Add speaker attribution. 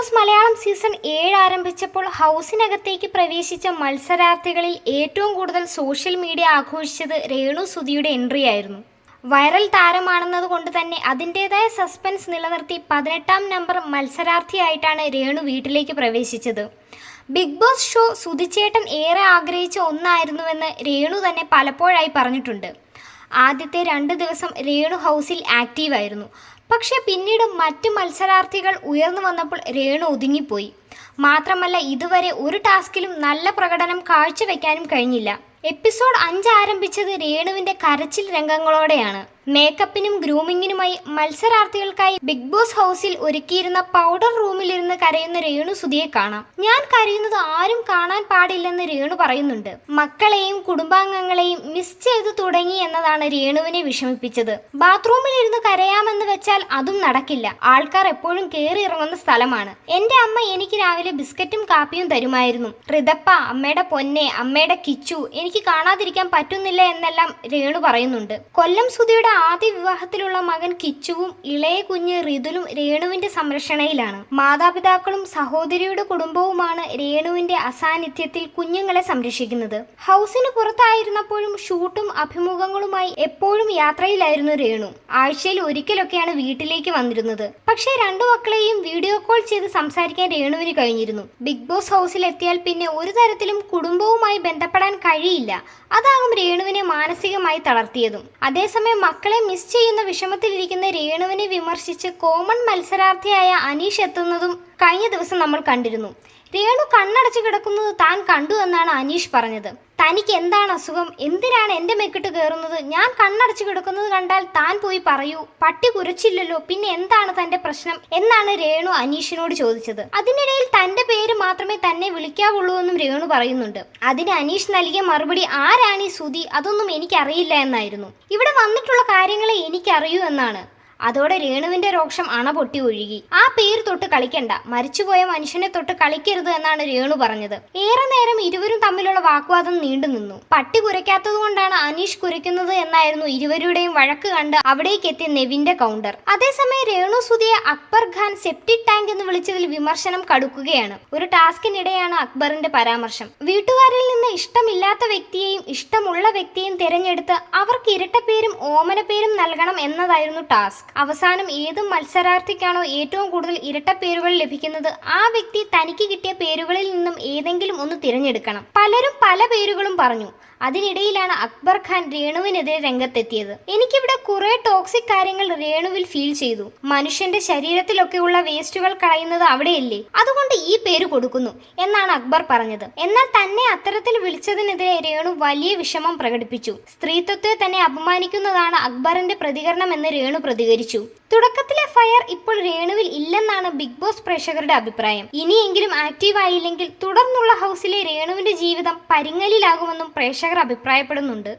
Speaker 1: Boss Malayalam season ഏഴ് ആരംഭിച്ചപ്പോൾ ഹൗസിനകത്തേക്ക് പ്രവേശിച്ച മത്സരാർത്ഥികളിൽ ഏറ്റവും കൂടുതൽ സോഷ്യൽ മീഡിയ ആഘോഷിച്ചത് രേണു സുധിയുടെ എൻട്രി ആയിരുന്നു വൈറൽ താരമാണെന്നത് കൊണ്ട് തന്നെ അതിന്റെതായ സസ്പെൻസ് നിലനിർത്തി പതിനെട്ടാം നമ്പർ മത്സരാർത്ഥിയായിട്ടാണ് രേണു വീട്ടിലേക്ക് പ്രവേശിച്ചത്. ബിഗ് ബോസ് ഷോ സുധിച്ചേട്ടൻ ഏറെ ആഗ്രഹിച്ച ഒന്നായിരുന്നുവെന്ന് രേണു തന്നെ പലപ്പോഴായി പറഞ്ഞിട്ടുണ്ട്. ആദ്യത്തെ രണ്ട് ദിവസം രേണു ഹൗസിൽ ആക്റ്റീവായിരുന്നു പക്ഷേ പിന്നീട് മറ്റ് മത്സരാർത്ഥികൾ ഉയർന്നു വന്നപ്പോൾ രേണു ഒതുങ്ങിപ്പോയി. മാത്രമല്ല ഇതുവരെ ഒരു ടാസ്കിലും നല്ല പ്രകടനം കാഴ്ചവെക്കാനും കഴിഞ്ഞില്ല. എപ്പിസോഡ് അഞ്ച് ആരംഭിച്ചത് രേണുവിന്റെ കരച്ചിൽ രംഗങ്ങളോടെയാണ്. മേക്കപ്പിനും ഗ്രൂമിങ്ങിനുമായി മത്സരാർത്ഥികൾക്കായി ബിഗ് ബോസ് ഹൗസിൽ ഒരുക്കിയിരുന്ന പൗഡർ റൂമിലിരുന്ന് കരയുന്ന രേണു സുധിയെ കാണാം. ഞാൻ കരയുന്നത് ആരും കാണാൻ പാടില്ലെന്ന് രേണു പറയുന്നുണ്ട്. മക്കളെയും കുടുംബാംഗങ്ങളെയും മിസ് ചെയ്തു തുടങ്ങി എന്നതാണ് രേണുവിനെ വിഷമിപ്പിച്ചത്. ബാത്റൂമിൽ ഇരുന്ന് കരയാമെന്ന് വെച്ചാൽ അതും നടക്കില്ല. ആൾക്കാർ എപ്പോഴും കയറി ഇറങ്ങുന്ന സ്ഥലമാണ്. എന്റെ അമ്മ എനിക്ക് രാവിലെ ബിസ്ക്കറ്റും കാപ്പിയും തരുമായിരുന്നു. റിതപ്പ അമ്മയുടെ പൊന്നെ അമ്മയുടെ കിച്ചു എനിക്ക് കാണാതിരിക്കാൻ പറ്റുന്നില്ല എന്നെല്ലാം രേണു പറയുന്നുണ്ട്. കൊല്ലം സുധിയുടെ ആദ്യ വിവാഹത്തിലുള്ള മകൻ കിച്ചുവും ഇളയ കുഞ്ഞ് റിതുലും രേണുവിന്റെ സംരക്ഷണയിലാണ്. മാതാപിതാക്കളും സഹോദരിയുടെ കുടുംബവുമാണ് രേണുവിന്റെ അസാന്നിധ്യത്തിൽ കുഞ്ഞുങ്ങളെ സംരക്ഷിക്കുന്നത്. ഹൗസിന് പുറത്തായിരുന്നപ്പോഴും ഷൂട്ടും അഭിമുഖങ്ങളുമായി എപ്പോഴും യാത്രയിലായിരുന്നു രേണു. ആഴ്ചയിൽ ഒരിക്കലൊക്കെയാണ് വീട്ടിലേക്ക് വന്നിരുന്നത്. പക്ഷേ രണ്ടു മക്കളെയും വീഡിയോ കോൾ ചെയ്ത് സംസാരിക്കാൻ രേണുവിന് കഴിഞ്ഞിരുന്നു. ബിഗ് ബോസ് ഹൗസിലെത്തിയാൽ പിന്നെ ഒരു തരത്തിലും കുടുംബവുമായി ബന്ധപ്പെടാൻ കഴിയില്ല. അതാകും രേണുവിനെ മാനസികമായി തളർത്തിയതും. അതേസമയം മക്കളെ മിസ് ചെയ്യുന്ന വിഷമത്തിലിരിക്കുന്ന രേണുവിനെ വിമർശിച്ച് കോമൺ മത്സരാർത്ഥിയായ അനീഷ് എത്തുന്നതും കഴിഞ്ഞ ദിവസം നമ്മൾ കണ്ടിരുന്നു. രേണു കണ്ണടച്ചു കിടക്കുന്നത് താൻ കണ്ടു എന്നാണ് അനീഷ് പറഞ്ഞത്. തനിക്ക് എന്താണ് അസുഖം? എന്തിനാണ് എന്റെ മെക്കിട്ട് കയറുന്നത് ഞാൻ കണ്ണടച്ചു കിടക്കുന്നത് കണ്ടാൽ താൻ പോയി പറയൂ. പട്ടി കുരച്ചില്ലല്ലോ. പിന്നെ എന്താണ് തന്റെ പ്രശ്നം? എന്നാണ് രേണു അനീഷിനോട് ചോദിച്ചത്. അതിനിടയിൽ തന്റെ പേര് മാത്രമേ തന്നെ വിളിക്കാവുള്ളൂ എന്നും രേണു പറയുന്നുണ്ട്. അതിന് അനീഷ് നൽകിയ മറുപടി ആരാണ് ഈ സുതി അതൊന്നും എനിക്കറിയില്ല എന്നായിരുന്നു. ഇവിടെ വന്നിട്ടുള്ള കാര്യങ്ങളെ എനിക്കറിയൂ എന്നാണ്. അതോടെ രേണുവിന്റെ രോക്ഷം അണ പൊട്ടി ഒഴുകി. ആ പേര് തൊട്ട് കളിക്കണ്ട. മരിച്ചുപോയ മനുഷ്യനെ തൊട്ട് കളിക്കരുത് എന്നാണ് രേണു പറഞ്ഞത്. ഏറെ നേരം ഇരുവരും തമ്മിലുള്ള വാഗ്വാദം നീണ്ടു നിന്നു. പട്ടി കുരയ്ക്കാത്തത് കൊണ്ടാണ് അനീഷ് കുരയ്ക്കുന്നത് എന്നായിരുന്നു ഇരുവരുടെയും വഴക്ക് കണ്ട് അവിടേക്ക് എത്തിയ നെവിന്റെ കൗണ്ടർ. അതേസമയം രേണു സുധിയെ അക്ബർ ഖാൻ സെപ്റ്റിക് ടാങ്ക് എന്ന് വിളിച്ചതിൽ വിമർശനം കടുക്കുകയാണ്. ഒരു ടാസ്കിനിടെയാണ് അക്ബറിന്റെ പരാമർശം. വീട്ടുകാരിൽ നിന്ന് ഇഷ്ടമില്ലാത്ത വ്യക്തിയെയും ഇഷ്ടമുള്ള വ്യക്തിയെയും തിരഞ്ഞെടുത്ത് അവർക്ക് ഇരട്ട പേരും ഓമന പേരും നൽകണം എന്നതായിരുന്നു ടാസ്ക്. അവസാനം ഏത് മത്സരാർത്ഥിക്കാണോ ഏറ്റവും കൂടുതൽ ഇരട്ട പേരുകൾ ലഭിക്കുന്നത് ആ വ്യക്തി തനിക്ക് കിട്ടിയ പേരുകളിൽ നിന്നും ഏതെങ്കിലും ഒന്ന് തിരഞ്ഞെടുക്കണം. പലരും പല പേരുകളും പറഞ്ഞു. അതിനിടയിലാണ് അക്ബർ ഖാൻ രേണുവിനെതിരെ രംഗത്തെത്തിയത്. എനിക്കിവിടെ കുറെ ടോക്സിക് കാര്യങ്ങൾ രേണുവിൽ ഫീൽ ചെയ്തു. മനുഷ്യന്റെ ശരീരത്തിലൊക്കെയുള്ള വേസ്റ്റുകൾ കളയുന്നത് അവിടെയല്ലേ? അതുകൊണ്ട് ഈ പേര് കൊടുക്കുന്നു എന്നാണ് അക്ബർ പറഞ്ഞത്. എന്നാൽ തന്നെ അത്തരത്തിൽ വിളിച്ചതിനെതിരെ രേണു വലിയ വിഷമം പ്രകടിപ്പിച്ചു. സ്ത്രീത്വത്തെ തന്നെ അപമാനിക്കുന്നതാണ് അക്ബറിന്റെ പ്രതികരണം എന്ന് രേണു പ്രതികരിച്ചു തുടക്കത്തിലെ ഫയർ ഇപ്പോൾ രേണുവിൽ ഇല്ലെന്നാണ് ബിഗ് ബോസ് പ്രേക്ഷകരുടെ അഭിപ്രായം. ഇനിയെങ്കിലും ആക്റ്റീവ് ആയില്ലെങ്കിൽ തുടർന്നുള്ള ഹൗസിലെ രേണുവിന്റെ ജീവിതം പരിങ്ങലിലാകുമെന്നും പ്രേക്ഷകർ അഭിപ്രായപ്പെടുന്നുണ്ട്.